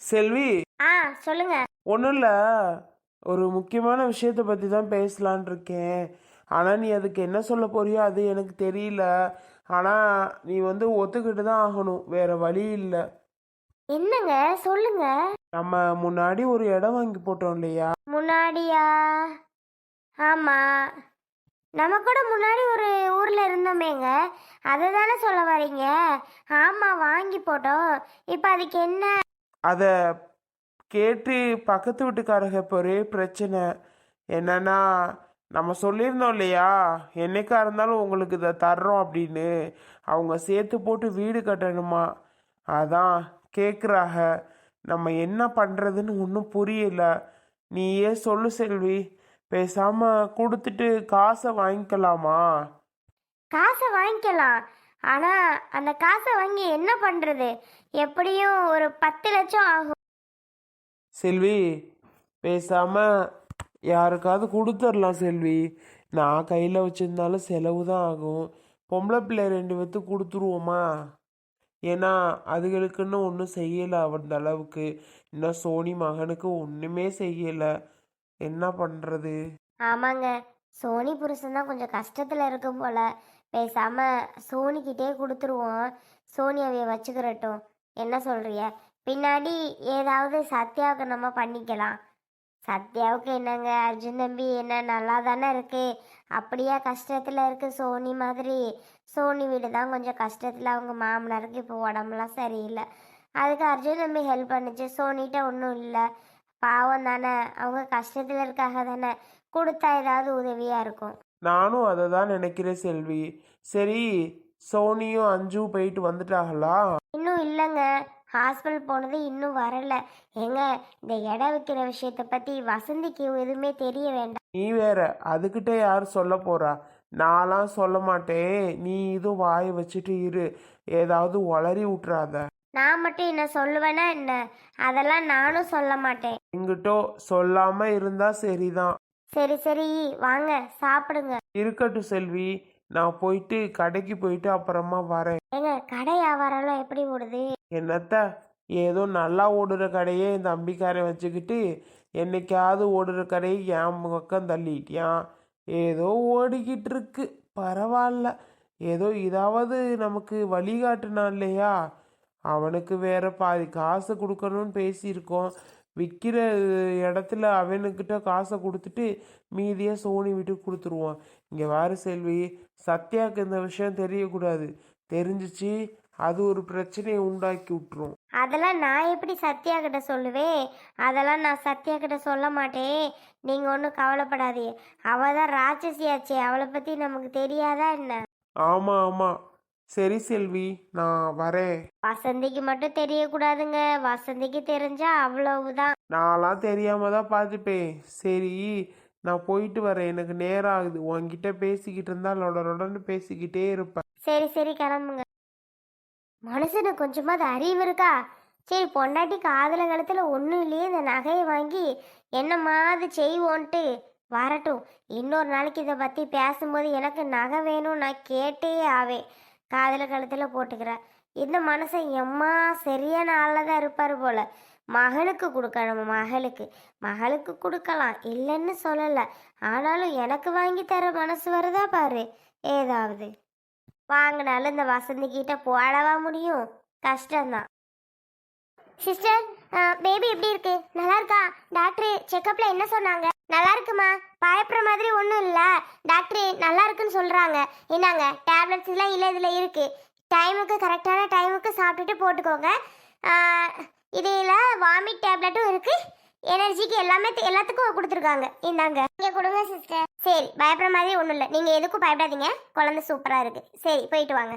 செல்வி ஆ சொல்லுங்க. ஒன்றும் இல்லை. ஒரு முக்கியமான விஷயத்தை பற்றி தான் பேசலான் இருக்கேன். ஆனால் நீ அதுக்கு என்ன சொல்ல போறியோ அது எனக்கு தெரியல. ஆனால் நீ வந்து ஒத்துக்கிட்டு தான் ஆகணும். வேற வழி இல்லை. என்னங்க? சொல்லுங்க. நம்ம முன்னாடி ஒரு இடம் வாங்கி போட்டோம் இல்லையா? முன்னாடியா? ஆமா. நம்ம கூட முன்னாடி ஒரு ஊர்ல இருந்தோமேங்க. அதை தானே சொல்ல வரீங்க ஆமா வாங்கி போட்டோம். இப்போ அதுக்கு என்ன அதை கேட்டு பக்கத்து வீட்டுக்காரங்க இப்போ ஒரே பிரச்சனை. என்னன்னா நம்ம சொல்லியிருந்தோம் இல்லையா? என்னைக்கா இருந்தாலும் உங்களுக்கு இதை தர்றோம் அப்படின்னு. அவங்க சேர்த்து போட்டு வீடு கட்டணுமா? அதான் கேட்குறாங்க நம்ம என்ன பண்ணுறதுன்னு ஒன்றும் புரியல. நீயே சொல்லு செல்வி. பேசாமல் கொடுத்துட்டு காசை வாங்கிக்கலாமா? காசை வாங்கிக்கலாம். ஆனா அந்த காசை வாங்கி என்ன பண்றது? எப்படியும் ஒரு பத்து லட்சம் ஆகும். செல்வி பேசாம யாருக்காவது கொடுத்துடலாம் செல்வி. நான் கையில் வச்சிருந்தாலும் செலவு தான் ஆகும். பொம்பளை பிள்ளை ரெண்டு பேர்த்து கொடுத்துருவோமா? ஏன்னா அதுகளுக்குன்னு ஒன்றும் செய்யலை அந்த அளவுக்கு. இன்னும் சோனி மகனுக்கு ஒன்றுமே செய்யலை. என்ன பண்ணுறது ஆமாங்க. சோனி புருஷன் தான் கொஞ்சம் கஷ்டத்தில் இருக்கும் போல. பேசாம சோனிக்கிட்டே கொடுத்துருவோம். சோனி அவைய வச்சுக்கிறட்டும். என்ன சொல்றிய? பின்னாடி ஏதாவது சத்யாவுக்கு நம்ம பண்ணிக்கலாம். சத்யாவுக்கு என்னங்க? அர்ஜுன் தம்பி என்ன நல்லா தானே இருக்கு. அப்படியே கஷ்டத்தில் இருக்கு சோனி மாதிரி. சோனி வீடு தான் கொஞ்சம் கஷ்டத்தில். அவங்க மாமனாருக்கு இப்போ உடம்புலாம் சரியில்லை. அதுக்கு அர்ஜுன் தம்பி ஹெல்ப் பண்ணுச்சு. சோனிகிட்ட ஒன்றும் இல்லை. பாவம் தானே. அவங்க கஷ்டத்தில் இருக்காக தானே. கொடுத்தா ஏதாவது உதவியாக இருக்கும். நானும் அதை தான் நினைக்கிறேன் செல்வி. சரி சோனியும் அஞ்சும் போயிட்டு வந்துட்டாங்களா? இன்னும் இல்லைங்க. ஹாஸ்பிட்டல் போனது இன்னும் வரல. ஏங்க இந்த இடம் விற்கிற விஷயத்த பற்றி வசந்திக்கு எதுவுமே தெரிய வேண்டாம். நீ வேற அதுகிட்ட யார் சொல்ல போறா? நான்லாம் சொல்ல மாட்டேன். நீ இதுவும் வாயை வச்சுட்டு இரு. ஏதாவது உளறி விட்டுறாத. நான் மட்டும் என்ன சொல்லுவேனா என்ன? அதெல்லாம் நானும் சொல்ல மாட்டேன். எங்கிட்டோ சொல்லாம இருந்தா சரிதான். சரி சரி வாங்க சாப்பிடுங்க. இருக்கட்டும் செல்வி நான் போயிட்டு கடைக்கு போயிட்டு அப்புறமா வரேன். ஏங்க கடை வியாபாரம்லாம் எப்படி ஓடுது? என்னத்த ஏதோ நல்லா ஓடுற கடையே இந்த அம்பிக்காரன் வச்சுக்கிட்டு என்னைக்காவது ஓடுற கடையை என் பக்கம் தள்ளிட்டியான் ஏதோ ஓடிக்கிட்டு இருக்கு பரவாயில்ல. ஏதோ இதாவது நமக்கு வழிகாட்டுனான் இல்லையா? அவனுக்கு வேற பாதி காசு கொடுக்கணும்னு பேசியிருக்கோம். விற்கிற இடத்துல அவனுக்கிட்ட காசை கொடுத்துட்டு மீதியை சோனி வீட்டுக்கு கொடுத்துருவான். இங்கே வேறு செல்வி சத்யாவுக்கு இந்த விஷயம் தெரியக்கூடாது. தெரிஞ்சிச்சு அது ஒரு பிரச்சனையை உண்டாக்கி விட்டுரும். அதெல்லாம் நான் எப்படி சத்யா கிட்ட சொல்லுவேன்? அதெல்லாம் நான் சத்யா கிட்ட சொல்ல மாட்டேன். நீங்கள் ஒன்றும் கவலைப்படாதீங்க. அவள் தான் ராட்சசியாச்சே. அவளை பற்றி நமக்கு தெரியாதா என்ன? ஆமாம் ஆமாம் சரி செல்வி நான் வரேன். வசந்திக்கு மட்டும் தெரியக்கூடாதுங்க. வசந்திக்கு தெரிஞ்சா அவ்வளவுதான். நான்லாம் தெரியாம தான் பார்த்துப்பேன். சரி நான் போயிட்டு வரேன். எனக்கு நேரம் ஆகுது. உன்கிட்ட பேசிக்கிட்டு இருந்தா லொடலொடன்னு பேசிக்கிட்டே இருப்பேன். சரி சரி கிளம்புங்க. மனுஷனுக்கு கொஞ்சமாவது அறிவு இருக்கா? சரி பொண்டாட்டி காதல காலத்தில் ஒன்றும் இல்லையே. இந்த நகையை வாங்கி என்னமாவது செய்வோன்ட்டு. வரட்டும். இன்னொரு நாளைக்கு இதை பற்றி பேசும்போது எனக்கு நகை வேணும் நான் கேட்டே ஆவேன். காதில் கழுத்தில் போட்டுக்கிறேன் இந்த மனுஷன் எம்மா சரியான ஆளில் தான் இருப்பார் போல். மகளுக்கு கொடுக்கணும் மகளுக்கு. மகளுக்கு கொடுக்கலாம் இல்லைன்னு சொல்லலை. ஆனாலும் எனக்கு வாங்கி தர மனசு வருதா பாரு. ஏதாவது. வாங்கினாலும் இந்த வசந்தி கிட்ட போடவா முடியும்? கஷ்டம்தான். சிஸ்டர் பேபி எப்படி இருக்கு? நல்லா இருக்கா? டாக்டர் செக்கப்ல என்ன சொன்னாங்க? நல்லா இருக்குமா? பயப்படுற மாதிரி ஒன்றும் இல்லை. டாக்டர் நல்லா இருக்குன்னு சொல்றாங்க. என்னங்க டேப்லெட்ஸ் எல்லாம் இல்லை இதில் இருக்கு. டைமுக்கு கரெக்டான டைமுக்கு சாப்பிட்டுட்டு போட்டுக்கோங்க. இதில் வாமிட் டேப்லெட்டும் இருக்கு. எனர்ஜிக்கு எல்லாமே எல்லாத்துக்கும் கொடுத்துருக்காங்க. இந்தாங்க. நீங்கள் கொடுங்க சிஸ்டர் சரி பயப்படுற மாதிரி ஒன்றும் இல்லை. நீங்கள் எதுக்கும் பயப்படாதீங்க. குழந்தை சூப்பராக இருக்குது சரி போயிட்டு வாங்க.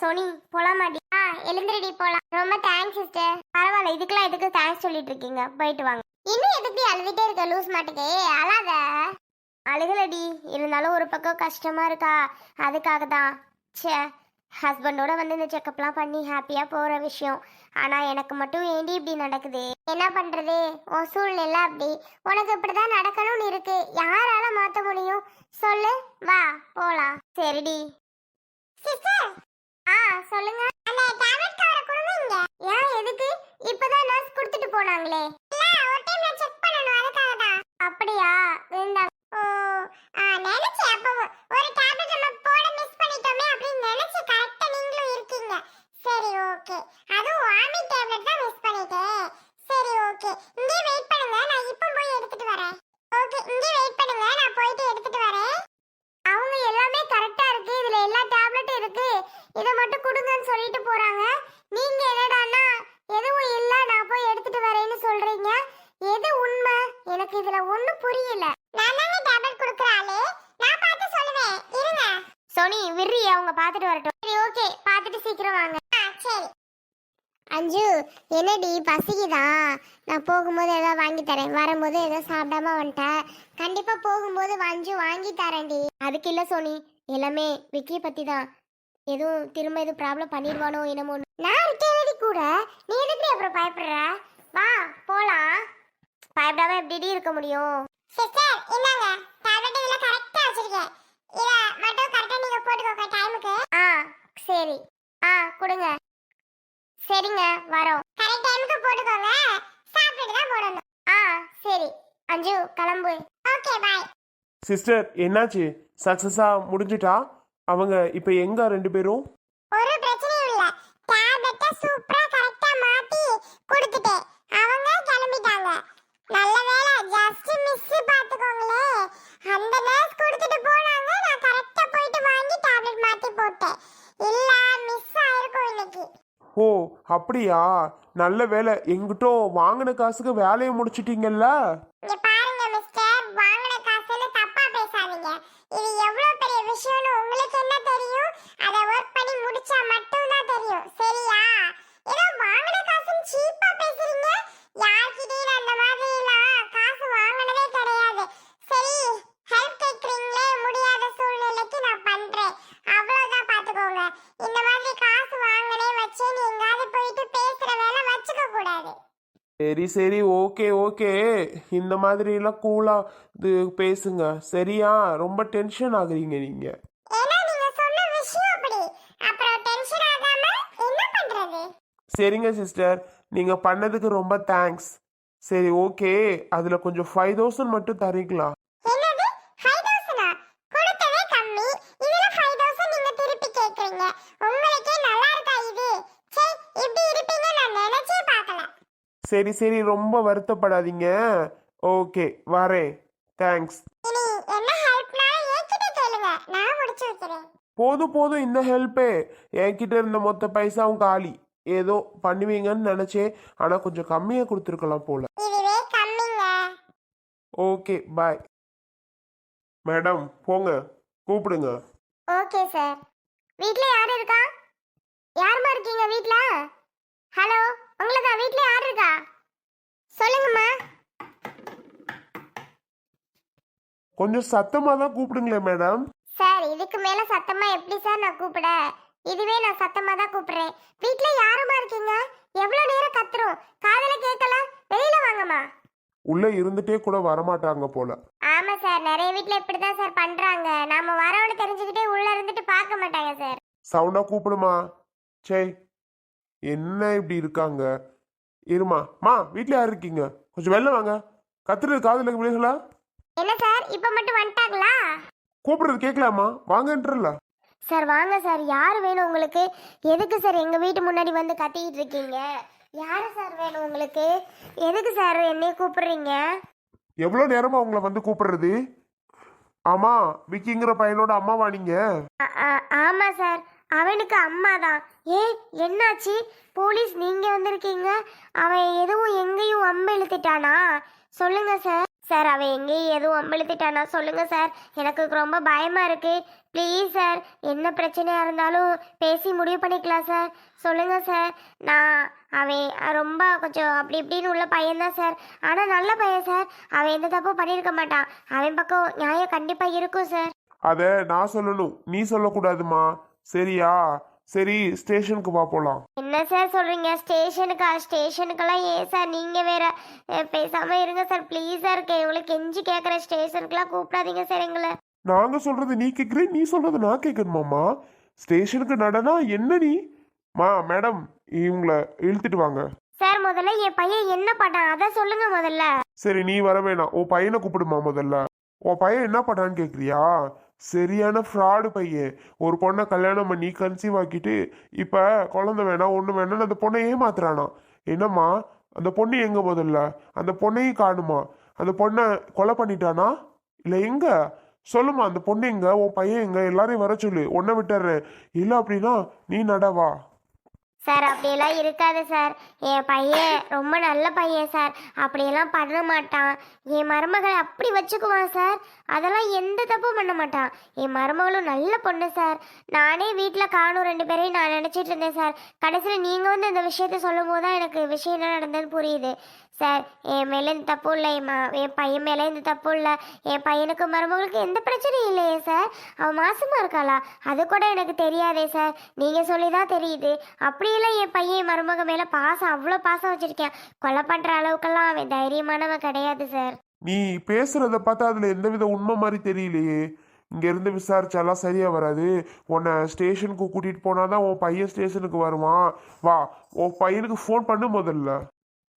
சோனி போலாமாடி? ஆ எழுந்திரடி போலாம். ரொம்ப தேங்க்ஸ் சிஸ்டர் பரவாயில்ல இதுக்கெல்லாம் எதுக்கு தேங்க்ஸ் சொல்லிட்டு இருக்கீங்க? போயிட்டு வாங்க. இன்னும் எதுக்கு அழுதுட்டே இருக்க லூஸ் மாட்டுக்கே? அழாத. அழுகலடி. இருந்தாலும் ஒரு பக்கம் கஷ்டமா இருக்கா? அதுக்காக தான் ச்சே ஹஸ்பண்டோட வந்து இந்த செக்கப்லாம் பண்ணி ஹாப்பியா போற விஷயம். ஆனா எனக்கு மட்டும் ஏண்டி இப்படி நடக்குது? என்ன பண்றது? உன் சூழ்நிலை அப்படி. உனக்கு இப்படிதான் நடக்கணும்னு இருக்கு. யாரால மாத்த முடியும்? சொல்லு. வா போலாம். சரிடி. சிஸ்டர் ஆ சொல்லுங்க. அண்ணே டேப்லெட் கவரை கொடுங்க ஏன் எதுக்கு? இப்பதான் நர்ஸ் கொடுத்துட்டு போனாங்களே. ஒரு டைம் நான் செக் பண்ணனும் அதுக்காக தான் அப்படியா? இந்த ஓ ஆ நினைச்சேன். அப்போ ஒரு டேப்லெட் நம்ம போட மிஸ் பண்ணிட்டோமே அப்படின்னு நினைச்சு கரெக்ட்டா நீங்க இருக்கீங்க சரி ஓகே அதுவும் வாமி டேப்லெட் தான் மிஸ் பண்ணிட்டேன் சரி ஓகே இங்கே வெயிட் பண்ணுங்க நான் இப்போ போய் எடுத்துட்டு வரேன் ஓகே இங்கே வெயிட் பண்ணுங்க நான் போயிட்டு எடுத்துட்டு வரேன் அவங்க எல்லாமே கரெக்டா இருக்கு இதுல எல்லா டேப்லெட்டும் இருக்கு இதை மட்டும் கொடுங்கன்னு சொல்லிட்டு போறாங்க நீங்க என்னடான்னா எதுவும் இல்ல நான் போய் எடுத்துட்டு வரேன்னு சொல்றீங்க எது உண்மை எனக்கு இதுல ஒண்ணும் புரியல. நான் தாங்க டேப்லெட் குடுக்கறாளே நான் பார்த்து சொல்லுவேன். இருங்க. சோனி விர்ரி அவங்க பார்த்துட்டு வரட்டும். சரி ஓகே பார்த்துட்டு சீக்கிரம் வாங்க. சரி. அஞ்சு என்னடி பசிக்குதா? நான் போகும்போது ஏதாவது வாங்கி தரேன். வரும்போது ஏதோ சாப்பிடாம வந்துட்டேன். கண்டிப்பா போகும்போது வஞ்சு வாங்கி தரேன்டி. அதுக்கு இல்ல சோனி. எல்லாமே விக்கியை பத்தி தான் எதுவும் திரும்ப எதுவும் ப்ராப்ளம் பண்ணிடுவானோ என்னமோ நான் இருக்கேன் கூட. நீ எதுக்கு அப்புறம் பயப்படுற? வா போலாம். பயப்படாம எப்படி இருக்க முடியும்? சிஸ்டர் இந்தாங்க. டேப்லெட் இதெல்லாம் கரெக்ட்டா வச்சிருக்கேன். இத மட்டும் கரெக்ட்டா நீங்க போட்டுக்கோங்க டைமுக்கு ஆ சரி. ஆ கொடுங்க. சரிங்க வரோம். கரெக்ட் டைமுக்கு போட்டுக்கோங்க. சாப்பிட்டு தான் போடணும். ஆ சரி. அஞ்சு கிளம்பு. ஓகே பாய் சிஸ்டர் என்னாச்சு? சக்ஸஸா முடிஞ்சிட்டா? அவங்க இப்போ எங்க ரெண்டு பேரும் ஒரு பிரச்சனையும் இல்ல டேப்லெட்ட சூப்பரா கரெக்ட்டா மாத்தி கொடுத்துட்டேன் அவங்க கிளம்பிட்டாங்க நல்ல வேளை ஜஸ்ட் மிஸ் பாத்துக்கோங்களே அந்த நர்ஸ் கொடுத்துட்டு போனாங்க நான் கரெக்ட்டா போயிட்டு வாங்கி டேப்லெட் மாத்தி போட்டேன். இல்ல மிஸ் ஆயிருக்கும் இன்னைக்கு. ஓ அப்படியா? நல்ல வேலை எங்கிட்டோ வாங்கின காசுக்கு வேலையை முடிச்சிட்டீங்கல்ல? இங்க பாருங்க மிஸ்டர் வாங்கின காசுன்னு தப்பா பேசாதீங்க இது எவ்வளவு பெரிய விஷயம்னு உங்களுக்கு என்ன தெரியும் அதை ஒர்க் பண்ணி முடிச்சா மட்டும் தான் தெரியும் சரியா ஏதோ வாங்கின காசுன்னு சீப்பா பேசுறீங்க யார்கிட்டயும் நான் அந்த மாதிரி எல்லாம் காசு வாங்கினதே கிடையாது சரி ஹெல்ப் கேக்குறீங்களே முடியாத சூழ்நிலைக்கு நான் பண்றேன் அவ்வளவுதான் பாத்துக்கோங்க இந்த மாதிரி காசு வாங்கினே வச்சேன்னு எங்காவது போயிட்டு பேசுற வேலை வச்சுக்க கூடாது சரி சரி ஓகே ஓகே. இந்த மாதிரிலாம் கூலாக இது பேசுங்க. சரியா? ரொம்ப டென்ஷன் ஆகுறீங்க நீங்கள் சரிங்க சிஸ்டர் நீங்கள் பண்ணதுக்கு ரொம்ப தேங்க்ஸ் சரி ஓகே. அதில் கொஞ்சம் ஃபைவ் தௌசண்ட் மட்டும் தரீங்களா என்னது ஃபைவ் தௌசண்டா கொடுத்ததே கம்மி இதுல ஃபைவ் தௌசண்ட் நீங்க திருப்பி கேக்குறீங்க உங்களுக்கே நல்லா இருக்கா இது சே இப்படி இருப்பீங்க நான் நினைச்சே பார்க்கல சரி சரி ரொம்ப வருத்தப்படாதீங்க. ஓகே வரேன். தேங்க்ஸ். போதும் போதும் இந்த ஹெல்ப்பே. என்கிட்ட இருந்த மொத்த பைசாவும் காலி. ஏதோ பண்ணுவீங்கன்னு நினச்சேன் ஆனால் கொஞ்சம் கம்மியாக கொடுத்துருக்கலாம் போல. ஓகே பாய் மேடம் போங்க. கூப்பிடுங்க. Okay sir. வீட்ல யார் இருக்கா? யாரும்மா இருக்கீங்க வீட்ல ஹலோ உங்களுக்கு வீட்ல யார் இருக்கா சொல்லுங்கம்மா. கொஞ்சம் சத்தமாக தான் கூப்பிடுங்களேன் மேடம். சார் இதுக்கு மேல சத்தமா எப்படி சார் நான் கூப்பிட? இதுவே நான் சத்தமா தான் கூப்பிடுறேன். வீட்ல யாருமா இருக்கீங்க? எவ்வளவு நேரம் கத்துறோம்? காதல கேட்கல. வெளியில வாங்கம்மா. உள்ளே இருந்துட்டே கூட வரமாட்டாங்க போல. ஆமா சார் நிறைய வீட்ல இப்படிதான் சார் பண்றாங்க. நாம வரவனு தெரிஞ்சுக்கிட்டே உள்ள இருந்துட்டு பார்க்க மாட்டாங்க சார். சவுண்டாக கூப்பிடுமா? சே என்ன இப்படி இருக்காங்க? இருமா. மா வீட்டில் யார் இருக்கீங்க? கொஞ்சம் வெளில வாங்க. கத்துறது காதில் விழுகளா என்ன சார்? இப்ப மட்டும் வந்துட்டாங்களா? கூப்பிடுறது கேட்கலாமா வாங்கன்றல சார் வாங்க சார். யார் வேணும் உங்களுக்கு? எதுக்கு சார் எங்க வீட்டு முன்னாடி வந்து கத்திக்கிட்டு இருக்கீங்க? யாரு சார் வேணும் உங்களுக்கு? எதுக்கு சார் என்னைய கூப்பிடுறீங்க? எவ்வளோ நேரமா உங்களை வந்து கூப்பிடுறது? ஆமா விக்கிங்கிற பையனோட அம்மாவா நீங்க? ஆ- ஆ- ஆமா சார். அவனுக்கு அம்மா தான் ஏ என்னாச்சு? போலீஸ் நீங்க வந்திருக்கீங்க. அவன் எதுவும் எங்கேயும் வம்பு இழுத்துட்டானா? சொல்லுங்க சார். சார் அவன் எங்கேயும் எதுவும் வம்பு இழுத்துட்டானா? சொல்லுங்க சார். எனக்கு ரொம்ப பயமா இருக்கு. Please sir. என்ன பிரச்சனையா இருந்தாலும் பேசி முடிவு பண்ணிக்கலாம் சார். சொல்லுங்க சார். நான் அவன் ரொம்ப கொஞ்சம் அப்படி இப்படின்னு உள்ள பையன்தான் சார். ஆனால் நல்ல பையன் சார். அவன் எந்த தப்பும் பண்ணியிருக்க மாட்டான். அவன் பக்கம் நியாயம் கண்டிப்பாக இருக்கும் சார். அதை நான் சொல்லணும். நீ சொல்லக்கூடாதுமா சரியா? சரி ஸ்டேஷனுக்கு வா போலாம். என்ன சார் சொல்றீங்க? ஸ்டேஷனுக்கா? ஸ்டேஷனுக்கெல்லாம் ஏன் சார் நீங்க வேற அஹ், பேசாம இருங்க சார் ப்ளீஸ் சார் கே உங்களுக்கு கெஞ்சி கேட்குறேன் ஸ்டேஷனுக்குலாம் கூப்பிடாதீங்க சார் எங்களை. நாங்க சொல்றது நீ கேக்குற நீ சொல்றது நான் கேட்கணுமாமா ஸ்டேஷனுக்கு நடனா என்ன நீ? மா மேடம் இவங்கள இழுத்துட்டு வாங்க. சார் சார் முதல்ல என் பையன் என்ன பண்ணான் அதை சொல்லுங்க முதல்ல. சரி நீ வர வேணாம். உன் பையனை கூப்பிடுமா முதல்ல? உன் பையன் என்ன பண்ணான்னு கேக்குறியா? சரியான ஃப்ராடு பையன். ஒரு பொண்ணை கல்யாணம் பண்ணி கன்சீவ் ஆக்கிட்டு இப்போ குழந்தை வேணாம் ஒன்று வேணாம்னு அந்த பொண்ணை ஏமாத்துறானா? என்னம்மா? அந்த பொண்ணு எங்கே முதல்ல அந்த பொண்ணையும் காணுமா? அந்த பொண்ணை கொலை பண்ணிட்டானா? இல்லை எங்கே? சொல்லுமா அந்த பொண்ணு எங்க? உன் பையன் எங்க? எல்லாரையும் வர சொல்லு. உன்னை விட்டுறேன். இல்லை அப்படின்னா நீ நடவா? சார் அப்படியெல்லாம் இருக்காது சார். என் பையன் ரொம்ப நல்ல பையன் சார். அப்படியெல்லாம் பண்ண மாட்டான். என் மருமகளை அப்படி வச்சுக்குவான் சார். அதெல்லாம் எந்த தப்பும் பண்ண மாட்டான். என் மருமகளும் நல்ல பொண்ணு சார். நானே வீட்டில் காணும் ரெண்டு பேரையும் நான் நினச்சிட்டு இருந்தேன் சார். கடைசியில் நீங்கள் வந்து இந்த விஷயத்த சொல்லும் போது தான் எனக்கு விஷயம் என்ன நடந்ததுன்னு புரியுது. சார் என் மேலே இந்த தப்பு இல்லை என் என் பையன் மேலே இந்த தப்பு இல்லை. என் பையனுக்கு மருமகளுக்கு எந்த பிரச்சனையும் இல்லையே சார். அவன் மாசமாக இருக்காளா? அது கூட எனக்கு தெரியாதே சார். நீங்கள் சொல்லி தான் தெரியுது. அப்படியெல்லாம் என் பையன் மருமக மேலே பாசம் அவ்வளோ பாசம் வச்சுருக்கேன். கொலை பண்ணுற அளவுக்கெல்லாம் அவன் தைரியமானவன் கிடையாது சார். நீ பேசுறத பார்த்தா அதில் எந்தவித உண்மை மாதிரி தெரியலையே. இங்கேருந்து விசாரிச்சாலாம் சரியாக வராது. உன்னை ஸ்டேஷனுக்கு கூட்டிகிட்டு போனாதான் உன் பையன் ஸ்டேஷனுக்கு வருவான். வா உன் பையனுக்கு ஃபோன் பண்ணு முதல்ல.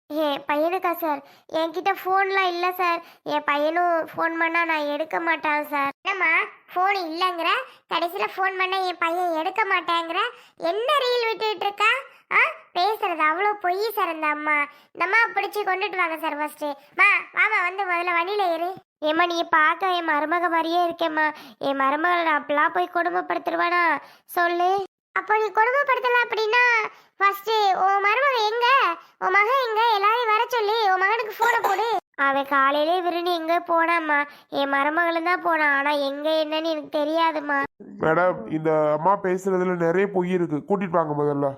என் பையனுக்கா சார் என்கிட்ட ஃபோன்லாம் இல்லை சார் என் பையனும் ஃபோன் பண்ணால் நான் எடுக்க மாட்டான் சார் என்னம்மா ஃபோன் இல்லைங்கிற? கடைசியில் ஃபோன் பண்ணால் என் பையன் எடுக்க மாட்டேங்கிற? என்ன ரீல் விட்டுட்டு இருக்கா? ஆ? பேசுறது அவ்வளோ பொய் சார் இந்த அம்மா. இந்த அம்மா பிடிச்சி கொண்டுட்டு வாங்க சார் ஃபஸ்ட்டு மா வாமா வந்து முதல்ல வண்டியில் ஏறு. ஏம்மா நீ பார்க்க என் மருமக மாதிரியே இருக்கேம்மா. என் மருமகளை நான் அப்படிலாம் போய் கொடுமைப்படுத்திடுவானா? சொல்லு. அப்போ நீ கொடுமைப்படுத்தல அப்படின்னா ஃபர்ஸ்ட் உன் மருமக எங்க? உன் மகன் எங்க? எல்லாரையும் வர சொல்லி உன் மகனுக்கு போனை போடு அவன் காலையிலே விருணி எங்க போனாம்மா? என் மருமகளும் தான் போனான் ஆனா எங்க என்னன்னு எனக்கு தெரியாதும்மா. மேடம் இந்த அம்மா பேசுறதுல நிறைய பொய் இருக்கு. கூட்டிட்டு வாங்க முதல்ல.